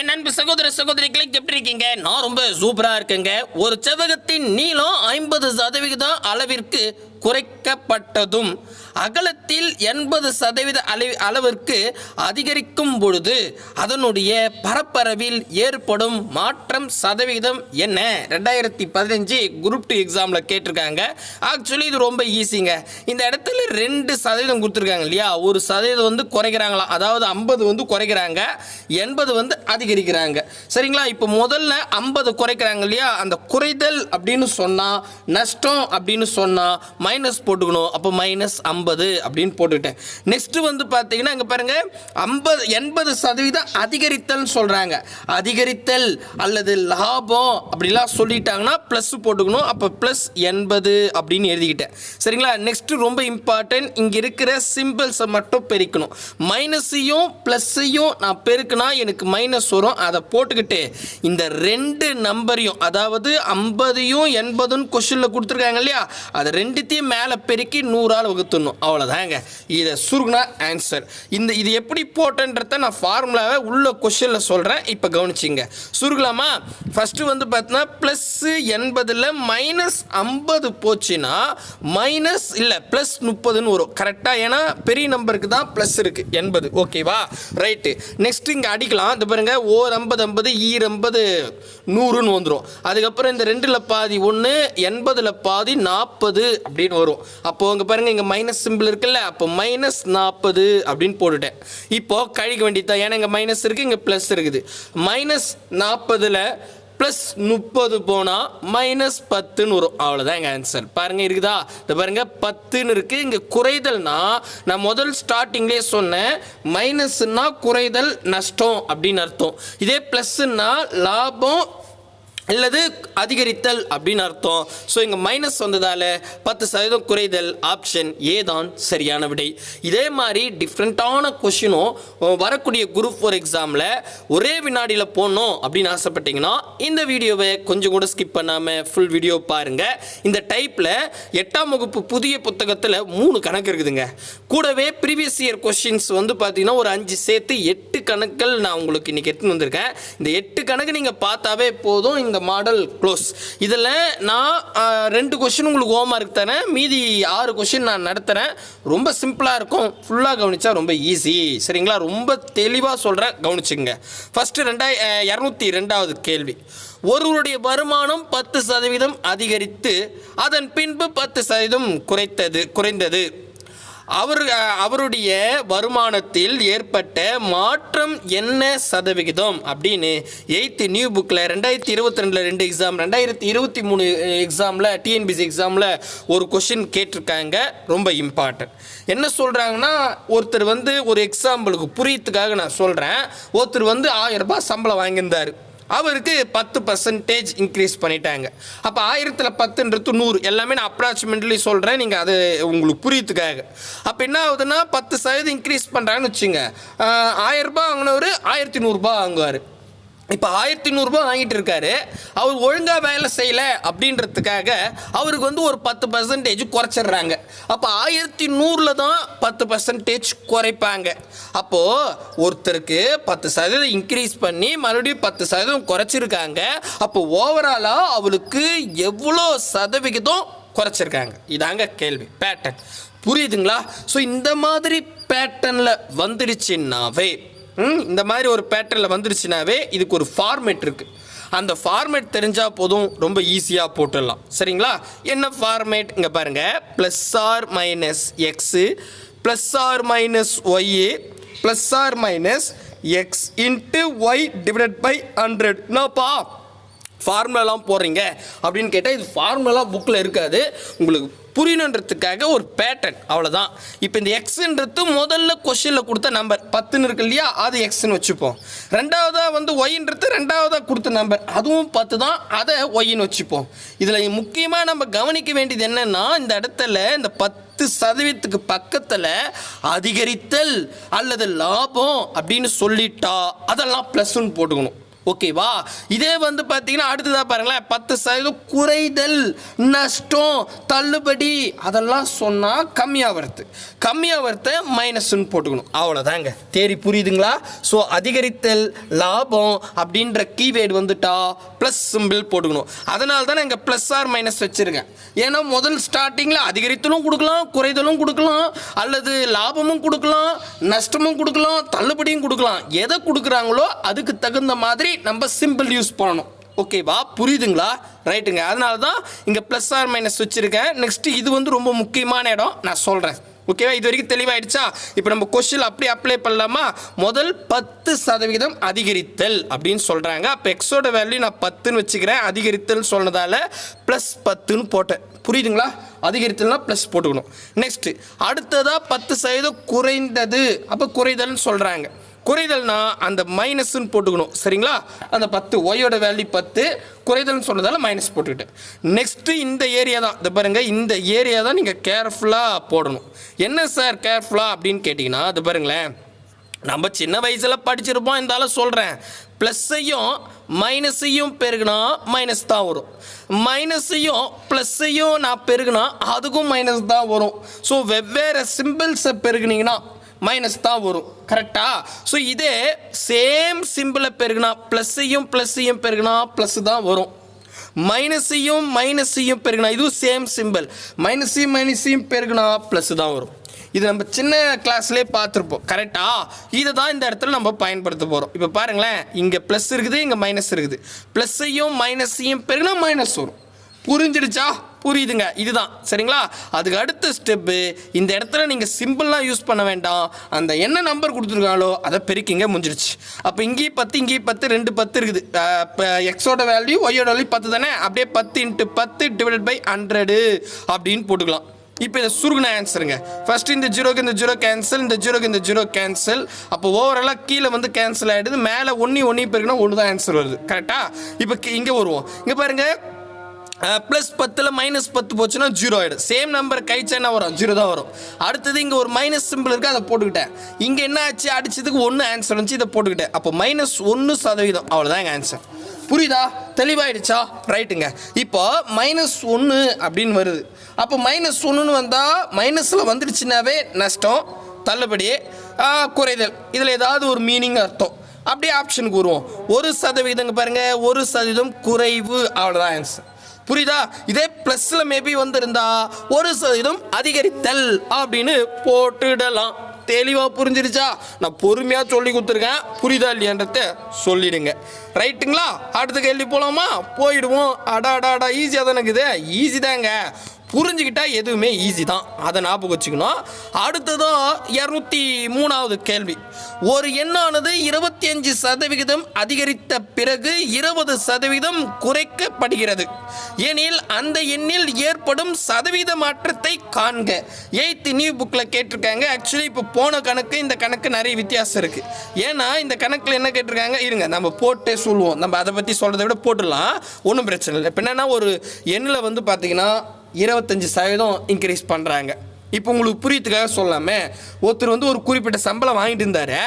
என் அன்பு சகோதர சகோதரிகளை எப்படி இருக்கீங்க? நான் ரொம்ப சூப்பரா இருக்கேங்க. ஒரு செவ்வகத்தின் நீளம் ஐம்பது சதவிகிதம் அளவிற்கு குறைக்கப்பட்டதும் அகலத்தில் எண்பது சதவீத அளவு அளவிற்கு அதிகரிக்கும் பொழுது அதனுடைய பரப்பளவில் ஏற்படும் மாற்றம் சதவீதம் என்ன? ரெண்டாயிரத்தி பதினஞ்சு குரூப் டூ எக்ஸாமில் கேட்டிருக்காங்க. ஆக்சுவலி இது ரொம்ப ஈஸிங்க இந்த இடத்துல ரெண்டு சதவீதம் கொடுத்துருக்காங்க இல்லையா? ஒரு சதவீதம் வந்து குறைக்கிறாங்களாம் அதாவது ஐம்பது வந்து குறைக்கிறாங்க. எண்பது வந்து அதிகரிக்கிறாங்க. சரிங்களா? இப்போ முதல்ல ஐம்பது குறைக்கிறாங்க இல்லையா? அந்த குறைதல் அப்படின்னு சொன்னால் நஷ்டம் அப்படின்னு சொன்னால் மைனஸ் போட்டுக்கணும். அப்போ மைனஸ் ஐம்பது அப்படின்னு போட்டுக்கிட்டேன். நெக்ஸ்ட்டு வந்து பார்த்தீங்கன்னா இங்கே பாருங்கள் ஐம்பது எண்பது சதவீதம் அதிகரித்தல்னு சொல்கிறாங்க அதிகரித்தல் அல்லது லாபம் அப்படிலாம் சொல்லிட்டாங்கன்னா ப்ளஸ் போட்டுக்கணும். அப்போ ப்ளஸ் எண்பது அப்படின்னு எழுதிக்கிட்டேன். சரிங்களா? நெக்ஸ்ட்டு ரொம்ப இம்பார்ட்டன்ட் இங்கே இருக்கிற சிம்பிள்ஸை மட்டும் பெருக்கணும். மைனஸையும் ப்ளஸ்ஸையும் நான் பெருக்கினா எனக்கு மைனஸ் வரும். அதை போட்டுக்கிட்டு இந்த ரெண்டு நம்பரையும் அதாவது ஐம்பதையும் எண்பதுன்னு கொஸ்டினில் கொடுத்துருக்காங்க இல்லையா? அதை ரெண்டுத்தையும் மேலே பெருக்கி நூறால் வகுத்துடணும். அவ்வளோதாங்க இதை சுருகுனா ஆன்சர் இந்த இது எப்படி போட்டன்றத நான் ஃபார்முலாவை உள்ள கொஷனில் சொல்கிறேன் இப்போ கவனிச்சிங்க. சுருகலாமா ஃபஸ்ட்டு வந்து பார்த்தீங்கன்னா ப்ளஸ்ஸு எண்பதில் மைனஸ் ஐம்பது போச்சுன்னா மைனஸ் இல்லை ப்ளஸ் முப்பதுன்னு வரும். கரெக்டாக ஏன்னா பெரிய நம்பருக்கு தான் ப்ளஸ் இருக்குது எண்பது. ஓகேவா ரைட்டு நெக்ஸ்ட் இங்கே அடிக்கலாம். இந்த பாருங்கள் ஓர் ஐம்பது ஐம்பது ஈர் ஐம்பது. நூறுன்னு வந்துடும் அதுக்கப்புறம் இந்த ரெண்டில் பாதி ஒன்று எண்பதில் பாதி நாற்பது அப்படின்னு வரும். அப்போது இங்கே பாருங்கள் இங்கே மைனஸ் சிம்பிள் இருக்குல்ல அப்போ மைனஸ் நாற்பது அப்படின்னு போட்டுட்டேன். இப்போது கழிக்க வேண்டியது ஏன்னா இங்கே மைனஸ் இருக்குது இங்கே ப்ளஸ் இருக்குது. மைனஸ் நாற்பதில் ப்ளஸ் முப்பது போனால் மைனஸ் பத்துன்னு வரும். அவ்வளோதான் எங்கள் ஆன்சர் பாருங்கள் இருக்குதா? இந்த பாருங்கள் பத்துன்னு இருக்குது இங்கே குறைதல்னா நான் முதல் ஸ்டார்டிங்லேயே சொன்னேன் மைனஸ்னா குறைதல் நஷ்டம் அப்படின்னு அர்த்தம். இதே ப்ளஸ்ன்னா லாபம் அல்லது அதிகரித்தல் அப்படின்னு அர்த்தம். ஸோ இங்கே மைனஸ் வந்ததால் பத்து சதவீதம் குறைதல் ஆப்ஷன் ஏ தான் சரியான விடை. இதே மாதிரி டிஃப்ரெண்ட்டான கொஷினும் வரக்கூடிய குரூப் ஃபோர் எக்ஸாமில் ஒரே வினாடியில் போடணும் அப்படின்னு ஆசைப்பட்டீங்கன்னா இந்த வீடியோவை கொஞ்சம் கூட ஸ்கிப் பண்ணாமல் ஃபுல் வீடியோ பாருங்கள் இந்த டைப்பில் எட்டாம் வகுப்பு புதிய புத்தகத்தில் மூணு கணக்கு இருக்குதுங்க. கூடவே ப்ரீவியஸ் இயர் கொஷின்ஸ் வந்து பார்த்தீங்கன்னா ஒரு அஞ்சு சேர்த்து எட்டு கணக்குகள் நான் உங்களுக்கு இன்றைக்கி எடுத்துன்னு வந்திருக்கேன். இந்த எட்டு கணக்கு நீங்கள் பார்த்தாவே போதும். இந்த மாடல் க்ளோஸ் இதில் நான் ரெண்டு கொஷின் உங்களுக்கு ஹோம் மார்க் தரேன் மீதி ஆறு கொஷின் நான் நடத்துகிறேன் ரொம்ப சிம்பிளாக இருக்கும். ஃபுல்லாக கவனிச்சா ரொம்ப ஈஸி சரிங்களா? ரொம்ப தெளிவாக சொல்கிறேன் கவனிச்சுங்க ஃபஸ்ட்டு ரெண்டாய் இரநூத்தி ரெண்டாவது கேள்வி. ஒருவருடைய வருமானம் பத்து சதவீதம் அதிகரித்து அதன் பின்பு பத்து சதவீதம் குறைத்தது குறைந்தது. அவர் அவருடைய வருமானத்தில் ஏற்பட்ட மாற்றம் என்ன சதவிகிதம்? அப்படின்னு எயித்து நியூ புக்கில் ரெண்டாயிரத்தி இருபத்தி ரெண்டில் ரெண்டு எக்ஸாம் ரெண்டாயிரத்தி இருபத்தி மூணு எக்ஸாமில் டிஎன்பிசி எக்ஸாமில் ஒரு கொஷின் கேட்டிருக்காங்க. ரொம்ப இம்பார்ட்டன்ட் என்ன சொல்கிறாங்கன்னா ஒருத்தர் வந்து ஒரு எக்ஸாம்பிளுக்கு புரியத்துக்காக நான் சொல்கிறேன் ஒருத்தர் வந்து ஆயிரம் ரூபாய் சம்பளம் வாங்கியிருந்தார். அவருக்கு பத்து பர்சன்டேஜ் இன்க்ரீஸ் பண்ணிட்டாங்க. அப்போ ஆயிரத்தில் பத்துன்றது நூறு. எல்லாமே நான் அப்ராக்சிமேட்லி சொல்கிறேன் நீங்கள் அது உங்களுக்கு புரியுதுக்காக அப்போ என்ன ஆகுதுன்னா பத்து சதவீதம் இன்க்ரீஸ் பண்ணுறாங்கன்னு வச்சுங்க. ஆயிரரூபா வாங்கினவர் ஆயிரத்தி நூறுரூபா வாங்குவார். இப்போ ஆயிரத்தி நூறுரூபா வாங்கிட்டு இருக்காரு. அவர் ஒழுங்காக வேலை செய்யலை அப்படின்றதுக்காக அவருக்கு வந்து ஒரு பத்து பர்சன்டேஜ் குறைச்சிடுறாங்க. அப்போ ஆயிரத்தி நூறில் தான் பத்து பர்சன்டேஜ் குறைப்பாங்க. அப்போது ஒருத்தருக்கு பத்து சதவீதம் இன்க்ரீஸ் பண்ணி மறுபடியும் பத்து சதவீதம் குறைச்சிருக்காங்க. அப்போ ஓவராலாக அவளுக்கு எவ்வளோ சதவிகிதம் குறைச்சிருக்காங்க? இதாங்க கேள்வி. பேட்டர்ன் புரியுதுங்களா? ஸோ இந்த மாதிரி பேட்டர்னில் வந்துடுச்சுன்னாவே இந்த மாதிரி ஒரு பேட்டர்னில் வந்துருச்சுனாவே இதுக்கு ஒரு ஃபார்மேட் இருக்குது அந்த ஃபார்மேட் தெரிஞ்சால் போதும் ரொம்ப ஈஸியாக போட்டுடலாம். சரிங்களா? என்ன ஃபார்மேட் இங்கே பாருங்கள் plus or minus x plus or minus y plus or minus x into y divide by hundred என்னப்பா? ஃபார்முலாலாம் போடுறீங்க. அப்படின்னு கேட்டால் இது ஃபார்முலாலாம் புக்கில் இருக்காது. உங்களுக்கு புரியணுன்றதுக்காக ஒரு பேட்டர்ன் அவ்வளோதான் இப்போ இந்த எக்ஸுன்றது முதல்ல கொஷினில் கொடுத்த நம்பர் பத்துன்னு இருக்கு இல்லையா? அது எக்ஸ்ன்னு வச்சுப்போம். ரெண்டாவதாக வந்து ஒய்ன்றது ரெண்டாவதாக கொடுத்த நம்பர் அதுவும் பத்து தான். அதை ஒய்ன்னு வச்சுப்போம். இதில் முக்கியமாக நம்ம கவனிக்க வேண்டியது என்னென்னா இந்த இடத்துல இந்த பத்து சதவீதத்துக்கு பக்கத்தில் அதிகரித்தல் அல்லது லாபம் அப்படின்னு சொல்லிட்டா அதெல்லாம் ப்ளஸ்ன்னு போட்டுக்கணும். ஓகேவா இதே வந்து பார்த்தீங்கன்னா அடுத்ததாக பாருங்களேன். பத்து சதவீதம் குறைதல் நஷ்டம் தள்ளுபடி அதெல்லாம் சொன்னால் கம்மியாக வருது. கம்மியாக வருத்த மைனஸ்ன்னு போட்டுக்கணும். அவ்வளோதாங்க தேரி புரியுதுங்களா? ஸோ அதிகரித்தல் லாபம் அப்படின்ற கீவேர்டு வந்துட்டா ப்ளஸ் சிம்பிள் போட்டுக்கணும். அதனால தான் இங்கே ப்ளஸ் ஆர் மைனஸ் வச்சுருக்கேன். ஏன்னா முதல் ஸ்டார்டிங்கில் அதிகரித்தலும் கொடுக்கலாம் குறைதலும் கொடுக்கலாம் அல்லது லாபமும் கொடுக்கலாம் நஷ்டமும் கொடுக்கலாம் தள்ளுபடியும் கொடுக்கலாம். எதை கொடுக்குறாங்களோ அதுக்கு தகுந்த மாதிரி நம்ம சிம்பிள் யூஸ் பண்ணணும். ஓகேவா புரியுதுங்களா? ரைட்டுங்க அதனால தான் இங்கே ப்ளஸ் ஆர் மைனஸ் வச்சுருக்கேன். நெக்ஸ்ட்டு இது வந்து ரொம்ப முக்கியமான இடம். நான் சொல்கிறேன் ஓகேவா இது வரைக்கும் தெளிவாயிடுச்சா? இப்போ நம்ம கொஸ்டின் அப்படி அப்ளை பண்ணலாமா? முதல் பத்து சதவீதம் அதிகரித்தல் அப்படின்னு சொல்கிறாங்க அப்போ எக்ஸோட வேல்யூ நான் பத்துன்னு வச்சுக்கிறேன். அதிகரித்தல் சொன்னதால் ப்ளஸ் பத்துன்னு போட்டேன். புரியுதுங்களா? அதிகரித்தல்னா ப்ளஸ் போட்டுக்கணும். நெக்ஸ்ட்டு அடுத்ததாக பத்து சதவீதம் குறைந்தது. அப்போ குறைதல்னு சொல்கிறாங்க குறைதல்னா அந்த மைனஸ்ன்னு போட்டுக்கணும். சரிங்களா? அந்த பத்து ஒய்யோட வேல்யூ பத்து குறைதல்னு சொன்னதால மைனஸ் போட்டுக்கிட்டேன் நெக்ஸ்ட்டு இந்த ஏரியா தான். இது பாருங்கள் இந்த ஏரியா தான் நீங்கள் கேர்ஃபுல்லாக போடணும். என்ன சார் கேர்ஃபுல்லாக அப்படின்னு கேட்டிங்கன்னா அது பாருங்களேன். நம்ம சின்ன வயசில் படிச்சிருப்போம் இருந்தாலும் சொல்கிறேன் ப்ளஸ்ஸையும் மைனஸையும் பெருகுனா மைனஸ் தான் வரும். மைனஸையும் ப்ளஸ்ஸையும் நான் பெருகுனா அதுக்கும் மைனஸ் தான் வரும். ஸோ வெவ்வேறு சிம்பிள்ஸை பெருகுனீங்கன்னா மைனஸ் தான் வரும் கரெக்டா ஸோ இதே சேம் சிம்பிளை பெருகுனா ப்ளஸ்ஸையும் ப்ளஸ்ஸையும் பெருகுனா ப்ளஸ் தான் வரும். மைனஸையும் மைனஸையும் பெருகுனா இதுவும் சேம் சிம்பிள் மைனஸையும் மைனஸையும் பெருகுனா ப்ளஸ் தான் வரும். இது நம்ம சின்ன கிளாஸ்லேயே பார்த்துருப்போம் கரெக்டா இதை தான் இந்த இடத்துல நம்ம பயன்படுத்த போகிறோம் இப்போ பாருங்களேன் இங்கே ப்ளஸ் இருக்குது இங்கே மைனஸ் இருக்குது. ப்ளஸ்ஸையும் மைனஸையும் பெருகுனா மைனஸ் வரும். புரிஞ்சிடுச்சா? புரியுதுங்க. இதுதான். சரிங்களா? அதுக்கு அடுத்த ஸ்டெப்பு இந்த இடத்துல நீங்கள் சிம்பிள்லாம் யூஸ் பண்ண வேண்டாம். அந்த என்ன நம்பர் கொடுத்துருக்காங்களோ அதை பெருக்கிங்க முடிஞ்சிருச்சு. அப்போ இங்கேயும் பத்து இங்கேயும் பத்து ரெண்டு பத்து இருக்குது. இப்போ எக்ஸோட வேல்யூ ஒய்யோட வேல்யூ பத்து தானே? அப்படியே பத்து இன்ட்டு பத்து டிவைடட் பை ஹண்ட்ரடு அப்படின்னு போட்டுக்கலாம். இப்போ இதை சுருகுன ஆன்சருங்க ஃபஸ்ட்டு இந்த ஜீரோக்கு இந்த ஜீரோ கேன்சல் இந்த ஜீரோக்கு இந்த ஜீரோ கேன்சல் அப்போ ஓவராலாக கீழே வந்து கேன்சல் ஆகிடுது மேலே ஒன்றி ஒன்றி பெருக்குனா ஒன்று தான் ஆன்சர் வருது கரெக்டாக இப்போ இங்கே வருவோம். இங்கே பாருங்கள் ப்ளஸ் பத்தில் மைனஸ் பத்து போச்சுன்னா ஜீரோ ஆகிடும் சேம் நம்பர் கழிச்சா என்ன வரும்? ஜீரோ தான் வரும். அடுத்தது இங்கே ஒரு மைனஸ் சிம்பிள் இருக்குது அதை போட்டுக்கிட்டேன். இங்கே என்ன ஆச்சு? அடிச்சதுக்கு ஒன்று ஆன்சர் வந்துச்சு இதை போட்டுக்கிட்டேன். அப்போ மைனஸ் ஒன்று சதவீதம். அவ்வளோதான் எங்கள் ஆன்சர் புரியுதா? தெளிவாயிடுச்சா? ரைட்டுங்க இப்போ மைனஸ் ஒன்று அப்படின்னு வருது. அப்போ மைனஸ் ஒன்றுன்னு வந்தால் மைனஸில் வந்துடுச்சுனாவே நஷ்டம் தள்ளுபடி குறைதல். இதில் ஏதாவது ஒரு மீனிங் அர்த்தம். அப்படியே ஆப்ஷனுக்கு வருவோம். ஒரு சதவீதங்க பாருங்கள் ஒரு சதவீதம் குறைவு. அவ்வளோதான் ஆன்சர் புரியுதா? இதே ப்ளஸ்ஸில் மேபி வந்திருந்தா ஒரு சதவீதம் அதிகரித்தல் அப்படின்னு போட்டுடலாம். தெளிவா புரிஞ்சிருச்சா? நான் பொறுமையா சொல்லி கொடுத்துருக்கேன். புரியுதா இல்லையன்றத சொல்லிடுங்க. ரைட்டுங்களா அடுத்த கேள்வி போலாமா? போயிடுவோம். அடா அடா அடா ஈஸியாக தானே இருக்குது. ஈஸி தாங்க. புரிஞ்சுக்கிட்டா எதுவுமே ஈஸி தான். அதை ஞாபகம் வச்சுக்கணும். அடுத்ததும் இரநூத்தி மூணாவது கேள்வி. ஒரு எண்ணானது இருபத்தி அஞ்சு சதவிகிதம் அதிகரித்த பிறகு இருபது சதவீதம் குறைக்கப்படுகிறது. எனில் அந்த எண்ணில் ஏற்படும் சதவீத மாற்றத்தை காண்க. எயித்து நியூ புக்கில் கேட்டிருக்காங்க. ஆக்சுவலி இப்போ போன கணக்கு இந்த கணக்கு நிறைய வித்தியாசம் இருக்குது ஏன்னா இந்த கணக்கில் என்ன கேட்டிருக்காங்க? இருங்க நம்ம போட்டே சொல்லுவோம். நம்ம அதை பற்றி சொல்கிறத விட போட்டுடலாம். ஒன்றும் பிரச்சனை இல்லை. இப்போ என்னென்னா ஒரு எண்ணில் வந்து பார்த்திங்கன்னா இருபத்தஞ்சி சதவீதம் இன்க்ரீஸ் பண்ணுறாங்க இப்போ உங்களுக்கு புரியத்துக்காக சொல்லாமே ஒருத்தர் வந்து ஒரு குறிப்பிட்ட சம்பளம் வாங்கிட்டு இருந்தார்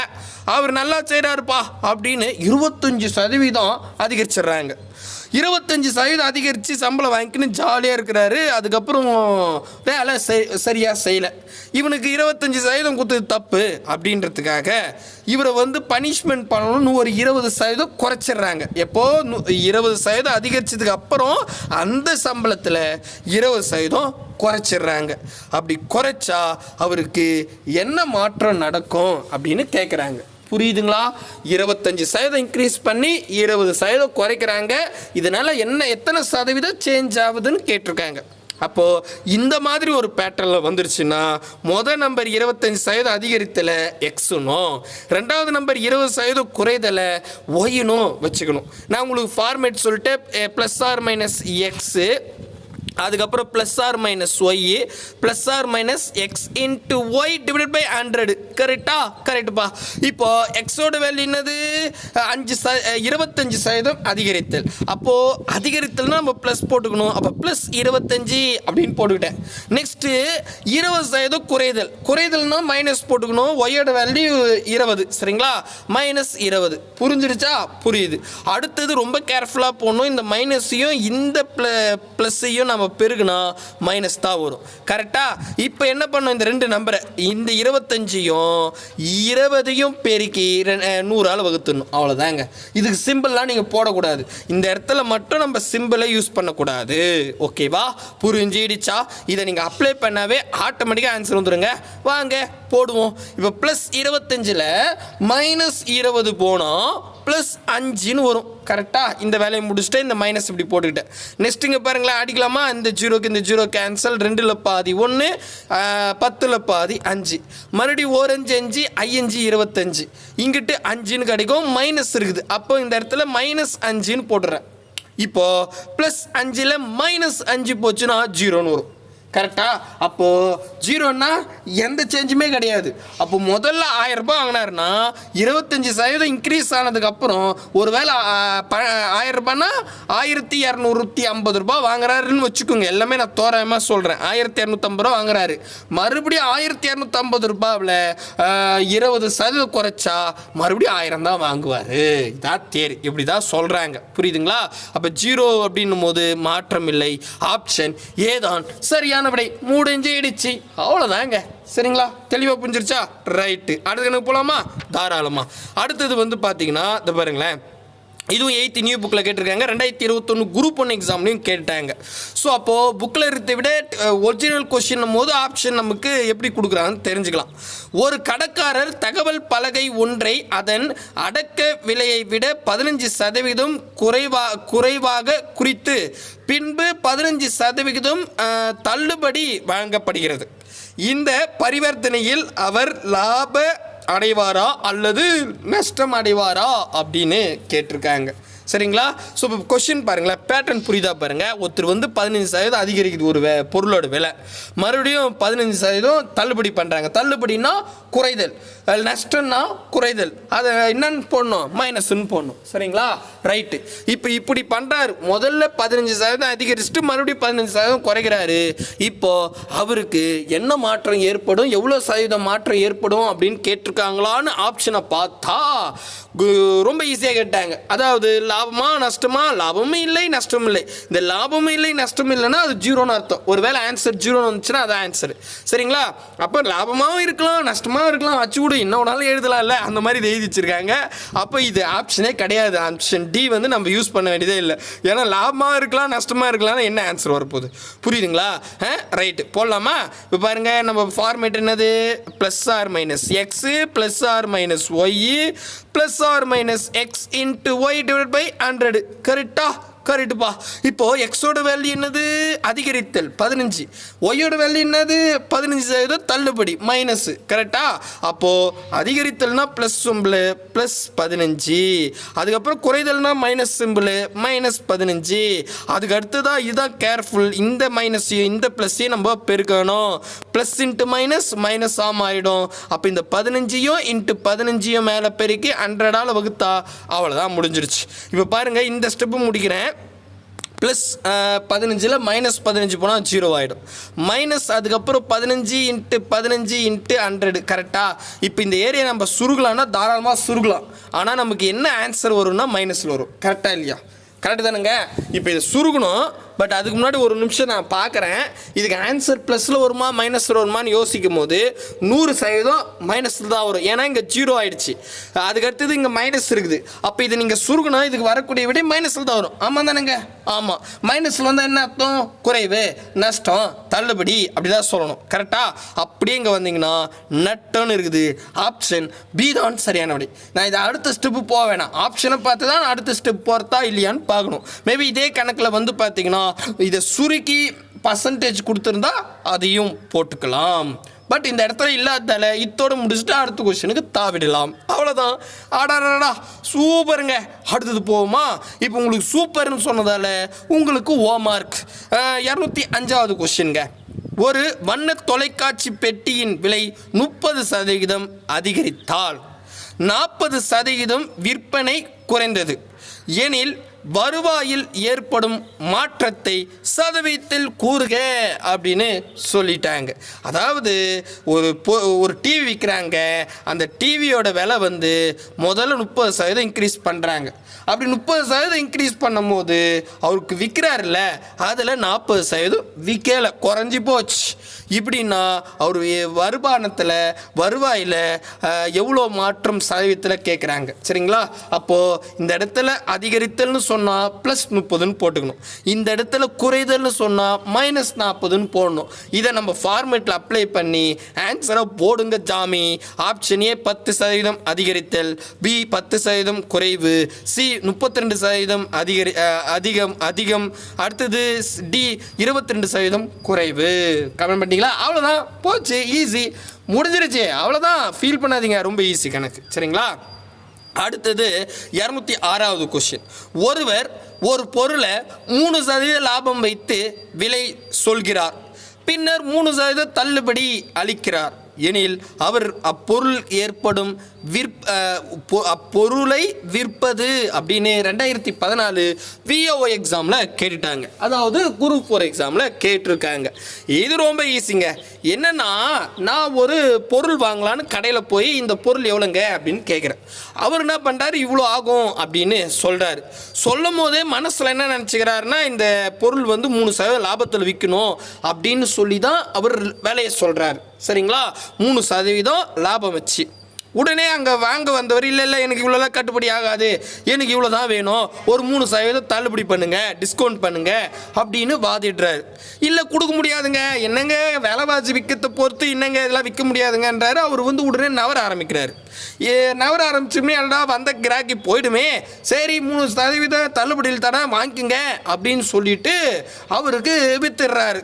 அவர் நல்லா செய்கிறாருப்பா அப்படின்னு இருபத்தஞ்சி சதவீதம் அதிகரிச்சிடுறாங்க. இருபத்தஞ்சி சதவீதம் அதிகரித்து சம்பளம் வாங்கிக்கின்னு ஜாலியாக இருக்கிறாரு. அதுக்கப்புறம் வேலை செய் சரியாக செய்யலை. இவனுக்கு இருபத்தஞ்சி சதவீதம் கொடுத்தது தப்பு அப்படின்றதுக்காக இவரை வந்து பனிஷ்மெண்ட் பண்ணணும்னு ஒரு இருபது சதவீதம் குறைச்சிடுறாங்க. எப்போ? இருபது சதவீதம் அதிகரித்ததுக்கு அப்புறம் அந்த சம்பளத்தில் இருபது சதவீதம் குறைச்சிடுறாங்க. அப்படி குறைச்சா அவருக்கு என்ன மாற்றம் நடக்கும் அப்படின்னு கேட்குறாங்க புரியுதுங்களா? இருபத்தஞ்சு சதவீதம் இன்க்ரீஸ் பண்ணி இருபது சதவீதம் குறைக்கிறாங்க. இதனால் என்ன எத்தனை சதவீதம் சேஞ்ச் ஆகுதுன்னு கேட்டிருக்காங்க. அப்போது இந்த மாதிரி ஒரு பேட்டர்னில் வந்துருச்சுன்னா மொதல் நம்பர் இருபத்தஞ்சு சதவீதம் அதிகரித்தலை எக்ஸுனும் ரெண்டாவது நம்பர் இருபது சதவீதம் குறைதலை ஒயினும் வச்சுக்கணும். நான் உங்களுக்கு ஃபார்மேட் சொல்லிட்டு ப்ளஸ் ஆர் மைனஸ் எக்ஸு அதுக்கப்புறம் plus or minus y plus or minus x into y divide by hundred கரெக்டா கரெக்டுப்பா இப்போ எக்ஸோட வேல்யூ என்னது? அஞ்சு ச இருபத்தஞ்சு சதவீதம் அதிகரித்தல். அப்போது அதிகரித்தல்னா நம்ம ப்ளஸ் போட்டுக்கணும். அப்போ ப்ளஸ் இருபத்தஞ்சி அப்படின்னு போட்டுக்கிட்டேன். நெக்ஸ்ட்டு இருபது சதவீதம் குறைதல். குறைதல்னா மைனஸ் போட்டுக்கணும். ஒய்யோட வேல்யூ இருபது. சரிங்களா? மைனஸ் இருபது. புரிஞ்சிடுச்சா? புரியுது. அடுத்தது ரொம்ப கேர்ஃபுல்லாக போடணும். இந்த மைனஸையும் இந்த ப்ள ப்ளஸ்ஸையும் நம்ம பெருகுனா மைனஸ் தான் வரும். கரெக்டாக இப்போ என்ன பண்ணோம் இந்த ரெண்டு நம்பரை இந்த இருபத்தஞ்சையும் இருபதையும் பெருக்கி ரெ- நூறால் வகுத்துடணும். அவ்வளோதாங்க இதுக்கு சிம்பிள்லாம் நீங்கள் போடக்கூடாது. இந்த இடத்துல மட்டும் நம்ம சிம்பிளை யூஸ் பண்ணக்கூடாது. ஓகேவா புரிஞ்சிடுச்சா? இதை நீங்கள் அப்ளை பண்ணாவே ஆட்டோமேட்டிக்காக ஆன்சர் வந்துடுங்க வாங்க போடுவோம். இப்போ ப்ளஸ் இருபத்தஞ்சில் மைனஸ் இருபது போனால் ப்ளஸ் அஞ்சுன்னு வரும். கரெக்டாக இந்த வேலையை முடிச்சுட்டு இந்த மைனஸ் இப்படி போட்டுக்கிட்டேன். நெக்ஸ்ட் இங்கே பாருங்களேன் அடிக்கலாமா? இந்த ஜீரோக்கு இந்த ஜீரோ கேன்சல் ரெண்டில் பாதி ஒன்று பத்தில் பாதி அஞ்சு. மறுபடியும் ஓரஞ்சு அஞ்சு ஐயஞ்சு இருபத்தஞ்சு. இங்கிட்டு அஞ்சுன்னு கிடைக்கும் மைனஸ் இருக்குது. அப்போ இந்த இடத்துல மைனஸ் அஞ்சுன்னு போடுறேன் இப்போ ப்ளஸ் அஞ்சில் மைனஸ் அஞ்சு போச்சுன்னா ஜீரோன்னு வரும். கரெக்டாக அப்போது ஜீரோன்னா எந்த சேஞ்சுமே கிடையாது. அப்போ முதல்ல ஆயிரம் வாங்கினாருன்னா இருபத்தஞ்சி சதவீதம் இன்க்ரீஸ் ஆனதுக்கப்புறம் ஒரு ஒருவேளை ப ஆயிரம் ஆயிரத்தி இரநூறுத்தி ஐம்பது ரூபா வாங்குறாருன்னு வச்சுக்கோங்க. எல்லாமே நான் தோராயமாக சொல்கிறேன் ஆயிரத்தி இரநூத்தம்பது ரூபா வாங்குறாரு. மறுபடியும் ஆயிரத்தி இரநூத்தம்பது ரூபாவில் இருபது சதவீதம் குறைச்சா மறுபடியும் ஆயிரம் தான் வாங்குவார். இதான் தேர் இப்படி தான் சொல்கிறாங்க புரியுதுங்களா? அப்போ ஜீரோ அப்படின்னும் போது மாற்றம் இல்லை ஆப்ஷன் ஏதான் சரியான விடை முடிஞ்சிடுச்சு அவ்வளோதாங்க சரிங்களா? தெளிவாக புரிஞ்சிருச்சா? ரைட்டு அடுத்து கணக்கு போகலாமா தாராளமாக அடுத்தது வந்து பார்த்தீங்கன்னா இந்த பாருங்களேன். இதுவும் எயித்து நியூ புக்கில் கேட்டிருக்காங்க. ரெண்டாயிரத்தி இருபத்தொன்று குரூப் ஒன் எக்ஸாம்லையும் கேட்டாங்க. ஸோ அப்போது புக்கில் இருக்கிறத விட ஒரிஜினல் கொஷின் போது ஆப்ஷன் நமக்கு எப்படி கொடுக்குறாங்கன்னு தெரிஞ்சுக்கலாம். ஒரு கடைக்காரர் தகவல் பலகை ஒன்றை அதன் அடக்க விலையை விட பதினஞ்சு சதவீதம் குறைவா குறைவாக குறித்து பின்பு பதினஞ்சு சதவிகிதம் தள்ளுபடி வழங்கப்படுகிறது. இந்த பரிவர்த்தனையில் அவர் லாப அடைவாரா அல்லது நஷ்டம் அடைவாரா அப்படின்னு கேட்டிருக்காங்க. சரிங்களா? ஸோ இப்போ கொஷின் பாருங்களேன். பேட்டர்ன் புரியுதா பாருங்கள் ஒருத்தர் வந்து பதினஞ்சு சதவீதம் அதிகரிக்குது ஒரு வே பொருளோட விலை. மறுபடியும் பதினஞ்சு சதவீதம் தள்ளுபடி பண்ணுறாங்க தள்ளுபடினா குறைதல். அதில் நஷ்டம்னா குறைதல். அதை என்னன்னு போடணும்? மைனஸ்ன்னு போடணும். சரிங்களா? ரைட்டு இப்போ இப்படி பண்ணுறாரு முதல்ல பதினஞ்சு சதவீதம் அதிகரிச்சுட்டு மறுபடியும் பதினஞ்சு சதவீதம் குறைக்கிறாரு இப்போது அவருக்கு என்ன மாற்றம் ஏற்படும்? எவ்வளோ சதவீதம் மாற்றம் ஏற்படும் அப்படின்னு கேட்டிருக்காங்களான்னு ஆப்ஷனை பார்த்தா கு- ரொம்ப ஈஸியாக கேட்டாங்க. அதாவது லாபமா நஷ்டமா? லாபமும் இல்லை நஷ்டமும் இல்லை. இந்த லாபமும் இல்லை நஷ்டம் இல்லைன்னா அது ஜீரோன்னு அர்த்தம். ஒருவேளை ஆன்சர் ஜீரோன்னு வந்துச்சுன்னா அது ஆன்சர் சரிங்களா? அப்போ லாபமாகவும் இருக்கலாம் நஷ்டமாகவும் இருக்கலாம். அச்சு கூட என்ன எழுதலாம்ல. அந்த மாதிரி இது எழுதி வச்சிருக்காங்க அப்போ இது ஆப்ஷனே கிடையாது. ஆப்ஷன் டி வந்து நம்ம யூஸ் பண்ண வேண்டியதே இல்லை. ஏன்னா லாபமாக இருக்கலாம் நஷ்டமாக இருக்கலாம்னு என்ன ஆன்சர் வரப்போகுது? புரியுதுங்களா? ஆ ரைட்டு போடலாமா? இப்போ பாருங்கள் நம்ம ஃபார்மேட் என்னது? Plus or minus x plus or minus y plus or minus x into y divide by hundred கரெக்டாக கரெக்டுப்பா இப்போ எக்ஸோட வேல்யூ என்னது? அதிகரித்தல் பதினஞ்சு. ஒய்யோட வேல்யூ என்னது? பதினஞ்சு சதவீதம் தள்ளுபடி மைனஸ் கரெக்டா அப்போ அதிகரித்தல்னா ப்ளஸ் சிம்பிள் ப்ளஸ் பதினஞ்சு. அதுக்கப்புறம் குறைதல்னா மைனஸ் சிம்பிள் மைனஸ் பதினஞ்சு. அதுக்கு அடுத்ததாக இதுதான் கேர்ஃபுல் இந்த மைனஸையும் இந்த ப்ளஸ்ஸையும் நம்ம பெருக்கணும். ப்ளஸ் இன்ட்டு மைனஸ் மைனஸ் ஆம் ஆகிடும் அப்போ இந்த பதினஞ்சையும் இன்ட்டு பதினஞ்சையும் மேலே பெருக்கி ஹண்ட்ரடால் வகுத்தா அவ்வளோதான் முடிஞ்சிருச்சு. இப்போ பாருங்கள் இந்த ஸ்டெப்பு முடிக்கிறேன். ப்ளஸ் uh, பதினஞ்சில் மைனஸ் பதினஞ்சு போனால் ஜீரோ ஆகிடும் மைனஸ் அதுக்கப்புறம் பதினஞ்சு இன்ட்டு பதினஞ்சு இன்ட்டு ஹண்ட்ரடு கரெக்டாக இப்போ இந்த ஏரியா நம்ம சுருகலாம்னா தாராளமாக சுருகலாம். ஆனால் நமக்கு என்ன ஆன்சர் வரும்னா மைனஸில் வரும். கரெக்டாக இல்லையா? கரெக்டு தானுங்க? இப்போ இதை சுருகணும். பட் அதுக்கு முன்னாடி ஒரு நிமிஷம் நான் பார்க்குறேன். இதுக்கு ஆன்சர் ப்ளஸில் வருமா மைனஸில் வருமான்னு யோசிக்கும் போது நூறு சதவீதம் மைனஸில் தான் வரும். ஏன்னா இங்கே ஜீரோ ஆகிடுச்சி அதுக்கடுத்தது இங்கே மைனஸ் இருக்குது. அப்போ இது நீங்கள் சுருகணும் இதுக்கு வரக்கூடிய விட மைனஸில் தான் வரும். ஆமாம் தானேங்க? ஆமாம் மைனஸில் வந்தால் என்ன அர்த்தம்? குறைவு நஷ்டம் தள்ளுபடி அப்படி தான் சொல்லணும் கரெக்டாக அப்படியே இங்கே வந்தீங்கன்னா நட்டம்னு இருக்குது. ஆப்ஷன் பி தான் சரியான விடை. நான் இதை அடுத்த ஸ்டெப்பு போக வேணாம். ஆப்ஷனை பார்த்து தான் அடுத்த ஸ்டெப் போகிறதா இல்லையான்னு பார்க்கணும். மேபி இதே கணக்கில் வந்து பார்த்தீங்கன்னா இதை சுருக்கி பர்சன்டேஜ் கொடுத்துருந்தா அதையும் போட்டுக்கலாம். பட் இந்த இடத்துல இல்லாதால இத்தோடு முடிச்சுட்டு அடுத்த கொஸ்டினுக்கு தாவிடலாம். அவ்வளோதான் ஆடாடா சூப்பருங்க. அடுத்தது போவோமா? இப்போ உங்களுக்கு சூப்பர்னு சொன்னதால உங்களுக்கு ஓ மார்க் இரநூத்தி அஞ்சாவது கொஸ்டின்ங்க ஒரு வண்ண தொலைக்காட்சி பெட்டியின் விலை முப்பது சதவிகிதம் அதிகரித்தால் நாற்பது சதவீதம் விற்பனை குறைந்தது. எனில் வருவாயில் ஏற்படும் மாற்றத்தை சதவீதத்தில் கூறுக அப்படின்னு சொல்லிட்டாங்க. அதாவது ஒரு பொ ஒரு டிவி விற்கிறாங்க அந்த டிவியோட விலை வந்து முதல்ல முப்பது சதவீதம் இன்க்ரீஸ் பண்ணுறாங்க அப்படி முப்பது சதவீதம் இன்க்ரீஸ் பண்ணும்போது அவருக்கு விற்கிறாருல்ல அதில் நாற்பது சதவீதம் விற்கலை குறைஞ்சி போச்சு. இப்படின்னா அவர் வருமானத்தில் வருவாயில் எவ்வளோ மாற்றம் சதவீதத்தில் கேட்குறாங்க சரிங்களா? அப்போது இந்த இடத்துல அதிகரித்தல்னு சொன்னால் ப்ளஸ் முப்பதுன்னு போட்டுக்கணும். இந்த இடத்துல குறைதல்னு சொன்னால் மைனஸ் நாற்பதுன்னு போடணும். இதை நம்ம ஃபார்மேட்டில் அப்ளை பண்ணி ஆன்சரை போடுங்க ஜாமி. ஆப்ஷன் ஏ பத்து சதவீதம் அதிகரித்தல் பி பத்து சதவீதம் குறைவு சி முப்பத்தி ரெண்டு சதவீதம் அதிகரி அதிகம் அதிகம். அடுத்தது டி இருபத்தி ரெண்டு சதவீதம் குறைவு. கமெண்ட் சரிங்களா? அவ்வளோதான் போச்சு. ஈஸி முடிஞ்சிருச்சு. அவ்வளோதான் ஃபீல் பண்ணாதீங்க. ரொம்ப ஈஸி கணக்கு. சரிங்களா? அடுத்தது இரநூத்தி ஆறாவது கொஸ்டின் ஒருவர் ஒரு பொருளை மூணு சதவீத லாபம் வைத்து விலை சொல்கிறார். பின்னர் மூணு சதவீத தள்ளுபடி அளிக்கிறார். எனில் அவர் அப்பொருள் ஏற்படும் விற் பொருளை பொ- விற்பது அப்படின்னு ரெண்டாயிரத்தி பதினாலு விஓ எக்ஸாமில் கேட்டுட்டாங்க. அதாவது குரூப் ஃபோர் எக்ஸாமில் கேட்டிருக்காங்க. இது ரொம்ப ஈஸிங்க என்னன்னா நான் ஒரு பொருள் வாங்கலான்னு கடையில் போய் இந்த பொருள் எவ்வளோங்க அப்படின்னு கேட்குறேன். அவர் என்ன பண்ணுறாரு இவ்வளோ ஆகும் அப்படின்னு சொல்கிறாரு சொல்லும் போதே மனசில் என்ன நினச்சிக்கிறாருன்னா இந்த பொருள் வந்து மூணு சதவீதம் லாபத்தில் விற்கணும் அப்படின்னு சொல்லி தான் அவர் வேலையை சொல்கிறார் சரிங்களா? மூணு சதவீதம் லாபம் வச்சு. உடனே அங்கே வாங்க வந்தவர் இல்லை இல்லை எனக்கு இவ்வளோலாம் கட்டுப்படி ஆகாது. எனக்கு இவ்வளோ தான் வேணும். ஒரு மூணு சதவீதம் தள்ளுபடி பண்ணுங்கள் டிஸ்கவுண்ட் பண்ணுங்கள் அப்படின்னு வாதிடுறாரு. இல்லை கொடுக்க முடியாதுங்க. என்னங்க? விலைவாசி விற்கிறத பொறுத்து என்னங்க இதெல்லாம் விற்க முடியாதுங்கன்றாரு. அவர் வந்து உடனே நவர ஆரம்பிக்கிறார். ஏ நவர ஆரம்பிச்சுமே அல்லடா வந்த கிராக்கி போயிடுமே. சரி மூணு சதவீதம் தள்ளுபடியில் தானே வாங்கிக்கோங்க அப்படின்னு சொல்லிட்டு அவருக்கு வித்துடுறாரு.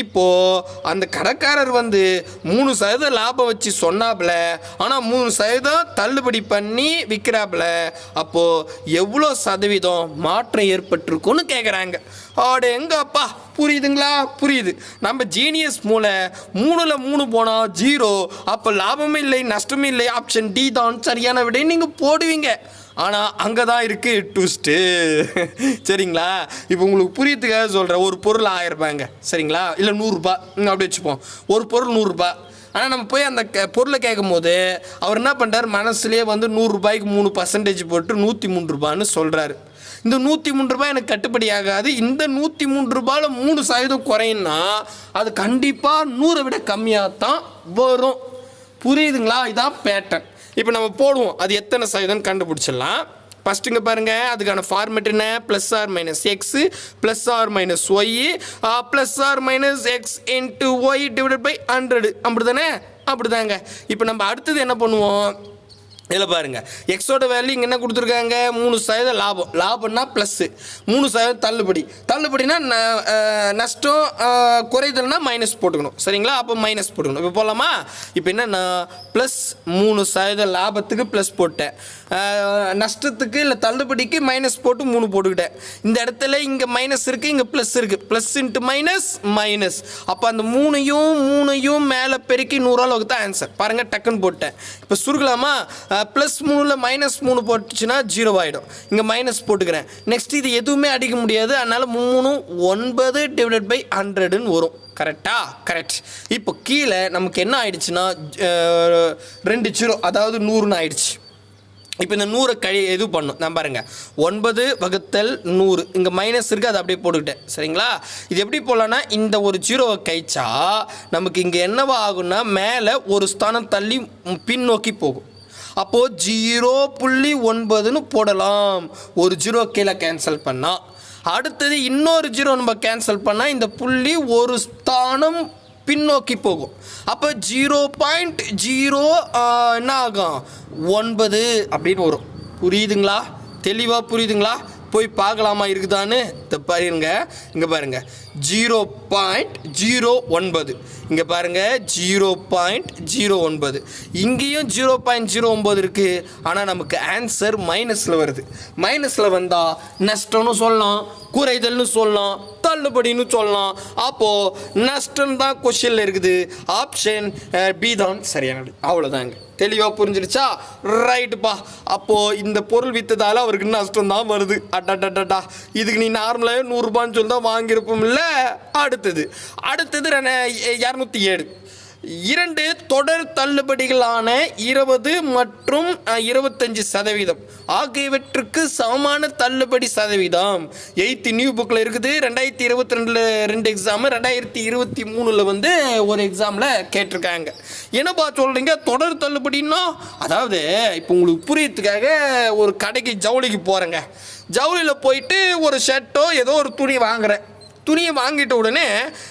இப்போது அந்த கடைக்காரர் வந்து மூணு சதவீதம் லாபம் வச்சு சொன்னாப்புல ஆனால் மூணு சதவீதம் தள்ளுபடி பண்ணி விற்கிறாப்புல அப்போது எவ்வளோ சதவீதம் மாற்றம் ஏற்பட்டிருக்குன்னு கேட்குறாங்க ஆடு எங்கப்பா? புரியுதுங்களா? புரியுது. நம்ம ஜீனியஸ் மூளை மூணில் மூணு போனால் ஜீரோ அப்போ லாபமும் இல்லை நஷ்டமும் இல்லை. ஆப்ஷன் டி தான். சரியான விடை நீங்கள் போடுவீங்க. ஆனால் அங்கே தான் இருக்குது ட்விஸ்ட்டு சரிங்களா? இப்போ உங்களுக்கு புரியத்துக்காக சொல்கிறேன் ஒரு பொருள் ஆயிரம் ரூபாய்ங்க. சரிங்களா? இல்லை நூறுரூபா அப்படி வச்சுப்போம். ஒரு பொருள் நூறுரூபா ஆனால் நம்ம போய் அந்த க- பொருளை கேட்கும் போது அவர் என்ன பண்ணுறாரு மனசுலேயே வந்து நூறுரூபாய்க்கு மூணு பர்சன்டேஜ் போட்டு நூற்றி மூணு ரூபான்னு சொல்கிறாரு இந்த நூற்றி மூணு ரூபாய் எனக்கு கட்டுப்படி ஆகாது. இந்த நூற்றி மூணு ரூபாயில் மூணு சதவீதம் குறையும்னா அது கண்டிப்பாக நூறை விட கம்மியாக தான் வரும். புரியுதுங்களா? இதான் பேட்டன் இப்போ நம்ம போடுவோம். அது எத்தனை சதவீதம்னு கண்டுபிடிச்சிடலாம். ஃபஸ்ட்டு இங்கே பாருங்கள் அதுக்கான ஃபார்மெட் என்ன? Plus or minus x plus or minus y plus or minus x into y divided by hundred அப்படி தானே அப்படி தாங்க இப்போ நம்ம அடுத்தது என்ன பண்ணுவோம்? இதில் பாருங்கள் எக்ஸோட வேல்யூ இங்கே என்ன கொடுத்துருக்காங்க? மூணு சதவீதம் லாபம். லாபம்னா ப்ளஸ்ஸு மூணு சதவீதம் தள்ளுபடி. தள்ளுபடினா நஷ்டம் குறைதல்னா மைனஸ் போட்டுக்கணும். சரிங்களா? அப்போ மைனஸ் போட்டுக்கணும். இப்போ போகலாமா இப்போ என்னன்னா ப்ளஸ் மூணு சதவீதம் லாபத்துக்கு ப்ளஸ் போட்டேன். நஷ்டத்துக்கு இல்லை தள்ளுபடிக்கு மைனஸ் போட்டு மூணு போட்டுக்கிட்டேன். இந்த இடத்துல இங்கே மைனஸ் இருக்குது இங்கே ப்ளஸ் இருக்குது ப்ளஸ் இன்ட்டு மைனஸ் மைனஸ் அப்போ அந்த மூணையும் மூணையும் மேலே பெருக்கி நூறால் தான் ஆன்சர் பாருங்கள் டக்குன்னு போட்டேன். இப்போ சுருக்கலாமா? ப்ளஸ் மூணில் மைனஸ் மூணு போட்டுச்சுன்னா ஜீரோ ஆகிடும் இங்கே மைனஸ் போட்டுக்கிறேன். நெக்ஸ்ட் இது எதுவுமே அடிக்க முடியாது. அதனால் மூணு ஒன்பது டிவைடட் பை ஹண்ட்ரடுன்னு வரும். கரெக்டா கரெக்ட் இப்போ கீழே நமக்கு என்ன ஆயிடுச்சுன்னா ரெண்டு ஜீரோ அதாவது நூறுன்னு ஆயிடுச்சு. இப்போ இந்த நூறை கழி இது பண்ணும். நான் பாருங்கள் ஒன்பது வகுத்தல் நூறு. இங்கே மைனஸ் இருக்குது அதை அப்படியே போட்டுக்கிட்டேன். சரிங்களா? இது எப்படி போடலான்னா இந்த ஒரு ஜீரோவை கழிச்சா நமக்கு இங்கே என்னவா ஆகும்னா மேலே ஒரு ஸ்தானம் தள்ளி பின்னோக்கி போகும். அப்போது ஜீரோ புள்ளி ஒன்பதுன்னு போடலாம். ஒரு ஜீரோ கீழே கேன்சல் பண்ணால் அடுத்தது இன்னொரு ஜீரோ நம்ம கேன்சல் பண்ணால் இந்த புள்ளி ஒரு ஸ்தானம் பின்னோக்கி போகும். அப்போ ஜீரோ பாயிண்ட் ஜீரோ என்ன ஆகும்? ஒன்பது அப்படின்னு வரும். புரியுதுங்களா? தெளிவாக புரியுதுங்களா? போய் பார்க்கலாமா இருக்குதான்னு? இந்த பாருங்க. இங்கே பாருங்கள் ஜீரோ பாயிண்ட் ஜீரோ ஒன்பது. இங்கே பாருங்கள் ஜீரோ பாயிண்ட் ஜீரோ ஒன்பது. இங்கேயும் ஜீரோ பாயிண்ட் ஜீரோ ஒன்பது இருக்குது ஆனால் நமக்கு ஆன்சர் மைனஸில் வருது. மைனஸில் வந்தால் நஷ்டம்னு சொல்லலாம் குறைதல்னு சொல்லலாம் தள்ளுபடின்னு சொல்லலாம். அப்போது நஷ்டம் தான் கொஷினில் இருக்குது. ஆப்ஷன் பி தான் சரியானது. அவ்வளோதாங்க தெளிவாக புரிஞ்சிருச்சா? ரைட்டுப்பா அப்போது இந்த பொருள் விற்றதால அவருக்கு நஷ்டம் தான் வருது. அட்டா இதுக்கு நீ நார்மலாகவே நூறுரூபான்னு சொல்லி தான் வாங்கியிருப்போம்ல? அடுத்தது. அடுத்தது இரநூத்தி ஏழு. இரண்டு தொடர் தள்ளுபடிகளான இருபது மற்றும் இருபத்தஞ்சு சதவீதம். ஆகியவற்றுக்கு சமமான தள்ளுபடி சதவீதம். எயித்து நியூ புக்கில் இருக்குது. ரெண்டாயிரத்தி இருபத்தி ரெண்டில் ரெண்டு எக்ஸாமு ரெண்டாயிரத்தி இருபத்தி மூணில் வந்து ஒரு எக்ஸாமில் கேட்டிருக்காங்க. என்னப்பா சொல்கிறீங்க தொடர் தள்ளுபடின்னா அதாவது இப்போ உங்களுக்கு புரியத்துக்காக ஒரு கடைக்கு ஜவுளிக்கு போகிறேங்க ஜவுளியில் போயிட்டு ஒரு ஷர்ட்டோ ஏதோ ஒரு துணி வாங்குறேன். துணியை வாங்கிட்ட உடனே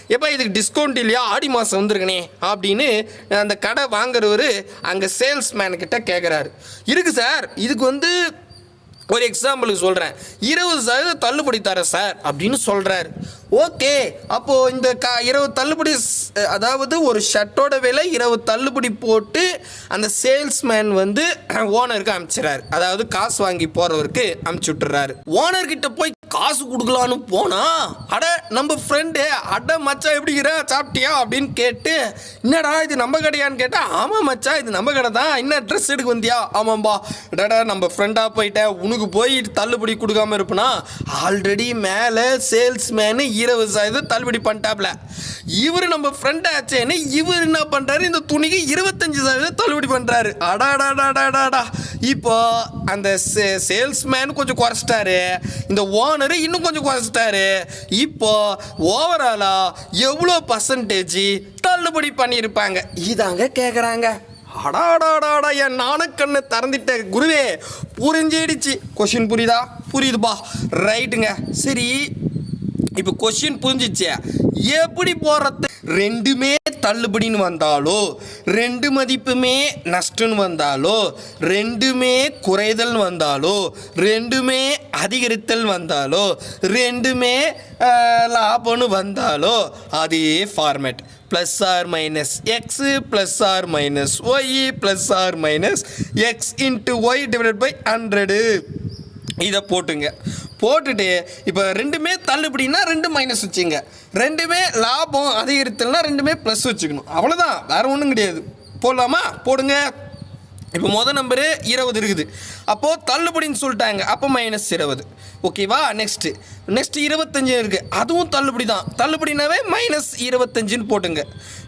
எப்போ இதுக்கு டிஸ்கவுண்ட் இல்லையா? ஆடி மாதம் வந்துருக்கனே அப்படின்னு அந்த கடை வாங்குறவர் அங்கே சேல்ஸ்மேனுக்கிட்ட கேட்குறாரு இருக்குது சார் இதுக்கு வந்து ஒரு எக்ஸாம்பிளுக்கு சொல்கிறேன் இருபது சதவீதம் தள்ளுபடி தரேன் சார் அப்படின்னு சொல்கிறாரு ஓகே அப்போது இந்த க இரவு தள்ளுபடி அதாவது ஒரு ஷர்ட்டோட விலை இரவு தள்ளுபடி போட்டு அந்த சேல்ஸ்மேன் வந்து ஓனருக்கு அனுப்பிச்சிடுறாரு அதாவது காசு வாங்கி போகிறவருக்கு அனுப்பிச்சி விட்டுறாரு ஓனர்கிட்ட போய் காசு கொடுக்கலான்னு போனா அட நம்ம ஃப்ரெண்டு அட எப்படி எப்படிங்கிற சாப்பிட்டியா அப்படின்னு கேட்டு என்னடா இது நம்ம கடையான்னு கேட்டால் ஆமாம் மச்சா இது நம்ம கடை தான். என்ன ட்ரெஸ் எடுக்க வந்தியா? ஆமாம்பா. டடா நம்ம ஃப்ரெண்டாக போயிட்டேன் உனக்கு போய் தள்ளுபடி கொடுக்காம இருப்பனா? ஆல்ரெடி மேலே சேல்ஸ்மேனு இருபது சதவீதம் தள்ளுபடி பண்ணிட்டாப்ல. இவர் நம்ம ஃப்ரெண்ட் ஆச்சேன்னு இவர் என்ன பண்ணுறாரு இந்த துணிக்கு இருபத்தஞ்சு சதவீதம் தள்ளுபடி பண்ணுறாரு அடாடாடாடாடாடா இப்போ அந்த சே சேல்ஸ்மேன் கொஞ்சம் குறைச்சிட்டாரு. இந்த ஓனரு இன்னும் கொஞ்சம் குறைச்சிட்டாரு. இப்போ ஓவராலாக எவ்வளோ பர்சன்டேஜ் தள்ளுபடி பண்ணியிருப்பாங்க? இதாங்க கேட்குறாங்க அடாடாடாடா என் நாணக்கண்ணு திறந்துட்ட குருவே புரிஞ்சிடுச்சு. கொஷின் புரியுதா? புரியுதுப்பா. ரைட்டுங்க சரி இப்போ கொஷின் புரிஞ்சிச்சு. எப்படி போடுறது ரெண்டுமே தள்ளுபடின்னு வந்தாலோ ரெண்டு மதிப்புமே நஷ்டம்னு வந்தாலோ ரெண்டுமே குறைதல் வந்தாலோ ரெண்டுமே அதிகரித்தல் வந்தாலோ ரெண்டுமே லாபம்னு வந்தாலோ அதே format plus or minus x plus or minus y plus or minus x into y divide by hundred இதை போட்டுங்க. போட்டுட்டு இப்போ ரெண்டுமே தள்ளுபடினா ரெண்டு மைனஸ் வச்சுங்க. ரெண்டுமே லாபம் அதிகரித்தல்னா ரெண்டுமே ப்ளஸ் வச்சுக்கணும். அவ்வளோதான் வேறு ஒன்றும் கிடையாது. போடலாமா? போடுங்க. இப்போ மொதல் நம்பரு இருபது இருக்குது. அப்போது தள்ளுபடின்னு சொல்லிட்டாங்க. அப்போ மைனஸ் இருபது. ஓகேவா நெக்ஸ்ட்டு நெக்ஸ்ட் இருபத்தஞ்சு இருக்குது அதுவும் தள்ளுபடி தான். தள்ளுபடினாவே மைனஸ் இருபத்தஞ்சுன்னு போட்டுங்க.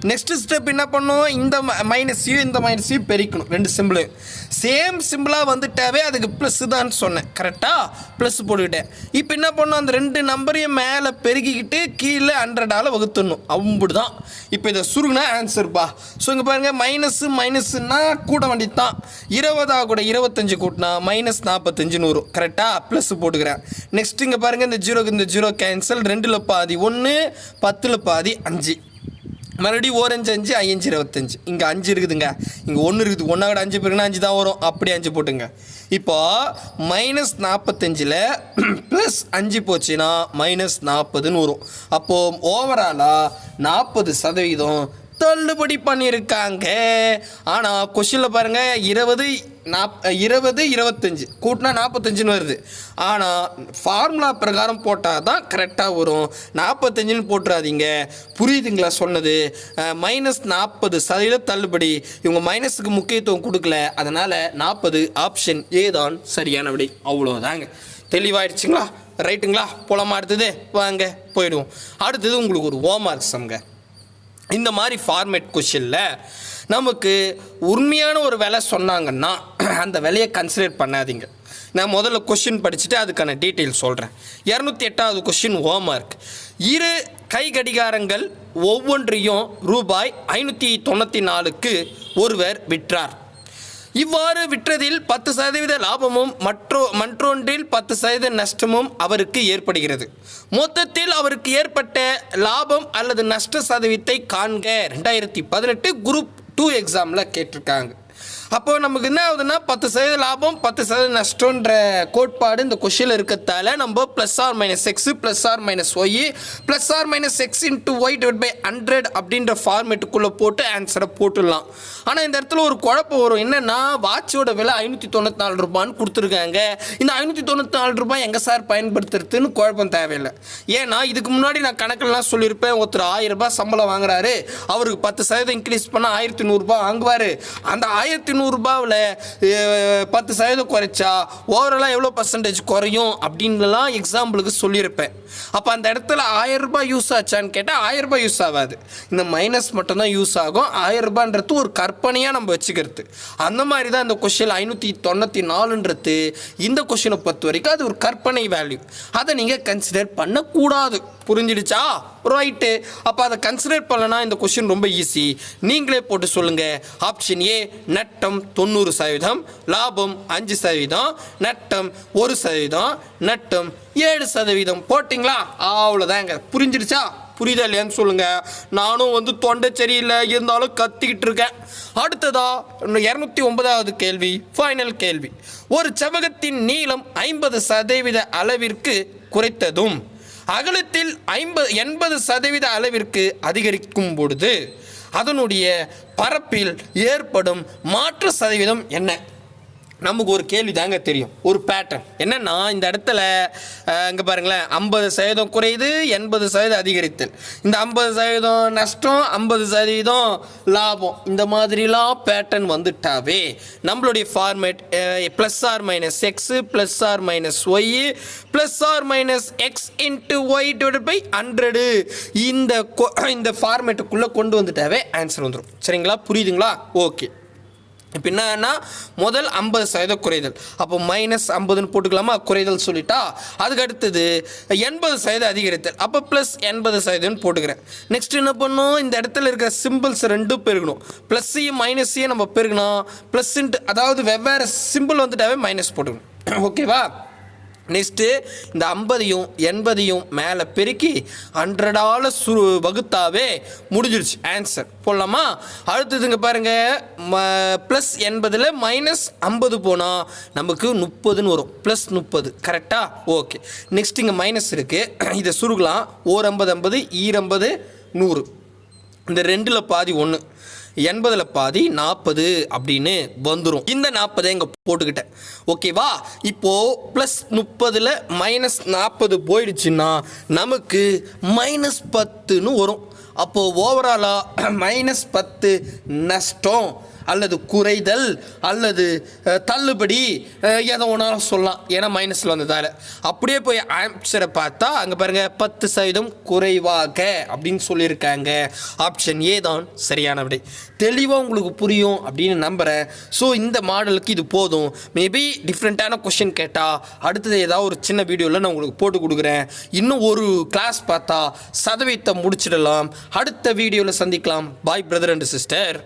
நெக்ஸ்ட் ஸ்டெப் என்ன பண்ணும்? இந்த மைனஸையும் இந்த மைனஸையும் பெருக்கணும். ரெண்டு சிம்பிளையும் சேம் சிம்பிளாக வந்துட்டாவே அதுக்கு ப்ளஸ் தான் சொன்னேன். கரெக்டாக ப்ளஸ் போட்டுக்கிட்டேன். இப்போ என்ன பண்ணும்? அந்த ரெண்டு நம்பரையும் மேலே பெருக்கிக்கிட்டு கீழே ஹண்ட்ரடால் வகுத்துடணும். அம்புடு தான் இப்போ இதை சுருகுனா ஆன்சர்ப்பா ஸோ இங்கே பாருங்கள் மைனஸு மைனஸ்னா கூட வேண்டியது தான் இருபதா கூட இருபத்தஞ்சு கூட்டினா மைனஸ் நாற்பத்தஞ்சுன்னு வரும் கரெக்டாக ப்ளஸ் போட்டுக்கிறேன். நெக்ஸ்ட் இங்கே பாருங்கள் இந்த ஜீரோக்கு இந்த ஜீரோ கேன்சல் ரெண்டில் பாதி ஒன்று பத்தில் பாதி அஞ்சு. மறுபடியும் ஓரஞ்சு அஞ்சு ஐயஞ்சு இருபத்தஞ்சு. இங்கே அஞ்சு இருக்குதுங்க. இங்கே ஒன்று இருக்குது. ஒன்றா கூட அஞ்சு பேருக்குன்னா அஞ்சு தான் வரும். அப்படி அஞ்சு போட்டுங்க. இப்போ மைனஸ் நாற்பத்தஞ்சில் ப்ளஸ் அஞ்சு போச்சுன்னா மைனஸ் நாற்பதுன்னு வரும். அப்போது ஓவராலாக நாற்பது சதவீதம் தள்ளுபடி பண்ணியிருக்காங்க. ஆனால் கொஷினில் பாருங்கள் இருபது நாப் இருபது இருபத்தஞ்சி. கூட்டினா நாற்பத்தஞ்சுன்னு வருது. ஆனால் ஃபார்முலா பிரகாரம் போட்டால் தான் கரெக்டாக வரும். நாற்பத்தஞ்சுன்னு போட்டுறாதீங்க. புரியுதுங்களா சொன்னது? மைனஸ் நாற்பது சதவீத தள்ளுபடி. இவங்க மைனஸுக்கு முக்கியத்துவம் கொடுக்கல. அதனால் நாற்பது ஆப்ஷன் ஏ தான் சரியான விடை. அவ்வளோதாங்க தெளிவாயிடுச்சுங்களா? ரைட்டுங்களா போலாமா அடுத்தது? வாங்க போயிடுவோம். அடுத்தது உங்களுக்கு ஒரு ஹோம்ஒர்க் சம்ங்க. இந்த மாதிரி ஃபார்மேட் கொஷினில் நமக்கு உண்மையான ஒரு விலை சொன்னாங்கன்னா அந்த விலையை கன்சிடர் பண்ணாதீங்க. நான் முதல்ல கொஷின் படிச்சுட்டு அதுக்கான டீட்டெயில் சொல்கிறேன் இரநூத்தி எட்டாவது கொஷின் ஹோம்ஒர்க் இரு கை கடிகாரங்கள் ஒவ்வொன்றையும் ரூபாய் ஐநூற்றி தொண்ணூற்றி நாலுக்கு ஒருவர் விற்றார். இவ்வாறு விற்றதில் பத்து சதவீத லாபமும் மற்றோ மற்றொன்றில் பத்து சதவீத நஷ்டமும் அவருக்கு ஏற்படுகிறது. மொத்தத்தில் அவருக்கு ஏற்பட்ட லாபம் அல்லது நஷ்ட சதவீதத்தை காண்க. ரெண்டாயிரத்தி பதினெட்டு குரூப் டூ எக்ஸாமில் கேட்டிருக்காங்க. அப்போ நமக்கு என்ன ஆகுதுன்னா பத்து சதவீத லாபம் பத்து சதவீத நஷ்டன்ற கோட்பாடு இந்த கொஷினில் இருக்கிறதால நம்ம plus or minus x plus or minus y plus or minus x into y divide by hundred அப்படின்ற ஃபார்மேட்டுக்குள்ளே போட்டு ஆன்சரை போட்டுடலாம். ஆனால் இந்த இடத்துல ஒரு குழப்பம் வரும். என்னன்னா வாட்சோட விலை ஐநூற்றி தொண்ணூற்றி நாலு ரூபான்னு கொடுத்துருக்காங்க. இந்த ஐநூற்றி தொண்ணூற்றி நாலு ரூபாய் எங்கே சார் பயன்படுத்துறதுன்னு குழப்பம் தேவையில்லை. ஏன்னா இதுக்கு முன்னாடி நான் கணக்கெல்லாம் சொல்லியிருப்பேன். ஒருத்தர் ஆயிரம் ரூபாய் சம்பளம் வாங்குறாரு. அவருக்கு பத்து சதவீதம் இன்க்ரீஸ் பண்ணால் ஆயிரத்தி நூறுரூபா வாங்குவார். அந்த ஆயிரத்தி நூறுரூபாவில் பத்து சதவீதம் குறைச்சா ஓவராலாக எவ்வளோ பர்சன்டேஜ் குறையும் அப்படின்லாம் எக்ஸாம்பிளுக்கு சொல்லியிருப்பேன். அப்போ அந்த இடத்துல ஆயிரம் ரூபாய் யூஸ் ஆச்சான்னு கேட்டால் ஆயிரம் யூஸ் ஆகாது. இந்த மைனஸ் மட்டும்தான் யூஸ் ஆகும். ஆயர்ரூபான்றது ஒரு கற்பனையாக நம்ம வச்சுக்கிறது. அந்த மாதிரி தான் இந்த கொஷின் ஐநூற்றி தொண்ணூற்றி நாலுன்றது. இந்த கொஷினை பொறுத்த வரைக்கும் அது ஒரு கற்பனை வேல்யூ அதை நீங்கள் கன்சிடர் பண்ணக்கூடாது. புரிஞ்சிடுச்சா? ரைட்டு அப்போ அதை கன்சிடர் பண்ணலனா இந்த கொஷின் ரொம்ப ஈஸி நீங்களே போட்டு சொல்லுங்கள் ஆப்ஷன் ஏ நட்டம் தொண்ணூறு சதவீதம். லாபம் அஞ்சு சதவீதம். நட்டம் ஒரு சதவீதம். நட்டம் ஏழு சதவீதம். போட்டிங்களா? அவ்வளோதாங்க புரிஞ்சிடுச்சா? புரியுதா இல்லையான்னு சொல்லுங்க. நானும் வந்து தொண்டை சரியில்லை. இருந்தாலும் கத்திக்கிட்டு இருக்கேன். அடுத்ததா இரநூத்தி ஒன்பதாவது கேள்வி ஃபைனல் கேள்வி. ஒரு செவகத்தின் நீளம் ஐம்பது சதவீத அளவிற்கு குறைத்ததும் அகலத்தில் ஐம்பது எண்பது சதவீத அளவிற்கு அதிகரிக்கும் பொழுது அதனுடைய பரப்பில் ஏற்படும் மாற்று சதவீதம் என்ன? நமக்கு ஒரு கேள்வி தாங்க தெரியும். ஒரு பேட்டர்ன் என்னன்னா இந்த இடத்துல இங்கே பாருங்களேன் ஐம்பது சதவீதம் குறையுது எண்பது சதவீதம் அதிகரித்தல். இந்த ஐம்பது சதவீதம் நஷ்டம் ஐம்பது சதவீதம் லாபம். இந்த மாதிரிலாம் பேட்டர்ன் வந்துட்டாவே நம்மளுடைய format plus or minus x plus or minus y plus or minus x into y divide by hundred இந்த கொ- இந்த ஃபார்மேட்டுக்குள்ளே கொண்டு வந்துட்டாவே ஆன்சர் வந்துடும் சரிங்களா? புரியுதுங்களா? ஓகே இப்போ என்னன்னா முதல் ஐம்பது சதவீதம் குறைதல். அப்போ மைனஸ் ஐம்பதுன்னு போட்டுக்கலாமா? குறைதல் சொல்லிட்டா? அதுக்கு அடுத்தது எண்பது சதவீதம் அதிகரித்தல். அப்போ ப்ளஸ் எண்பது சதவீதம்னு போட்டுக்கிறேன். நெக்ஸ்ட் என்ன பண்ணும் இந்த இடத்துல இருக்கிற சிம்பிள்ஸ் ரெண்டும் பெருகணும். ப்ளஸ்ஸையும் மைனஸையும் நம்ம பெருகணும் ப்ளஸ்ன்ட்டு அதாவது வெவ்வேறு சிம்பிள் வந்துட்டாவே மைனஸ் போட்டுக்கணும். ஓகேவா நெக்ஸ்ட்டு இந்த ஐம்பதையும் எண்பதையும் மேலே பெருக்கி ஹண்ட்ரடால் சு வகுத்தாவே முடிஞ்சிருச்சு. ஆன்சர் போடலாமா? அடுத்ததுங்க பாருங்கள் ப்ளஸ் எண்பதில் மைனஸ் ஐம்பது போனால் நமக்கு முப்பதுன்னு வரும். ப்ளஸ் முப்பது. கரெக்டாக ஓகே நெக்ஸ்ட் இங்கே மைனஸ் இருக்குது இதை சுருக்கலாம். ஓர் ஐம்பது ஐம்பது ஈரம்பது நூறு. இந்த ரெண்டில் பாதி ஒன்று எண்பதில் பாதி நாற்பது அப்படின்னு வந்துடும் இந்த நாற்பதை இங்கே போட்டுக்கிட்டேன். ஓகேவா இப்போது ப்ளஸ் முப்பதில் மைனஸ் நாற்பது போயிடுச்சுன்னா நமக்கு மைனஸ் பத்துன்னு வரும். அப்போது ஓவராலாக மைனஸ் பத்து நஷ்டம். அல்லது குறைதல் அல்லது தள்ளுபடி எதை ஒன்றாலும் சொல்லலாம். ஏன்னா மைனஸில் வந்ததால். அப்படியே போய் ஆன்சரை பார்த்தா அங்கே பாருங்கள் பத்து சதவீதம் குறைவாக அப்படின்னு சொல்லியிருக்காங்க. ஆப்ஷன் ஏ தான் சரியான விடை தெளிவாக உங்களுக்கு புரியும் அப்படின்னு நம்புகிறேன் ஸோ இந்த மாடலுக்கு இது போதும். மேபி டிஃப்ரெண்ட்டான கொஷின் கேட்டால் அடுத்தது ஏதாவது ஒரு சின்ன வீடியோவில் நான் உங்களுக்கு போட்டு கொடுக்குறேன். இன்னும் ஒரு கிளாஸ் பார்த்தா சதவீதத்தை முடிச்சிடலாம். அடுத்த வீடியோவில் சந்திக்கலாம். பாய் பிரதர் அண்ட் சிஸ்டர்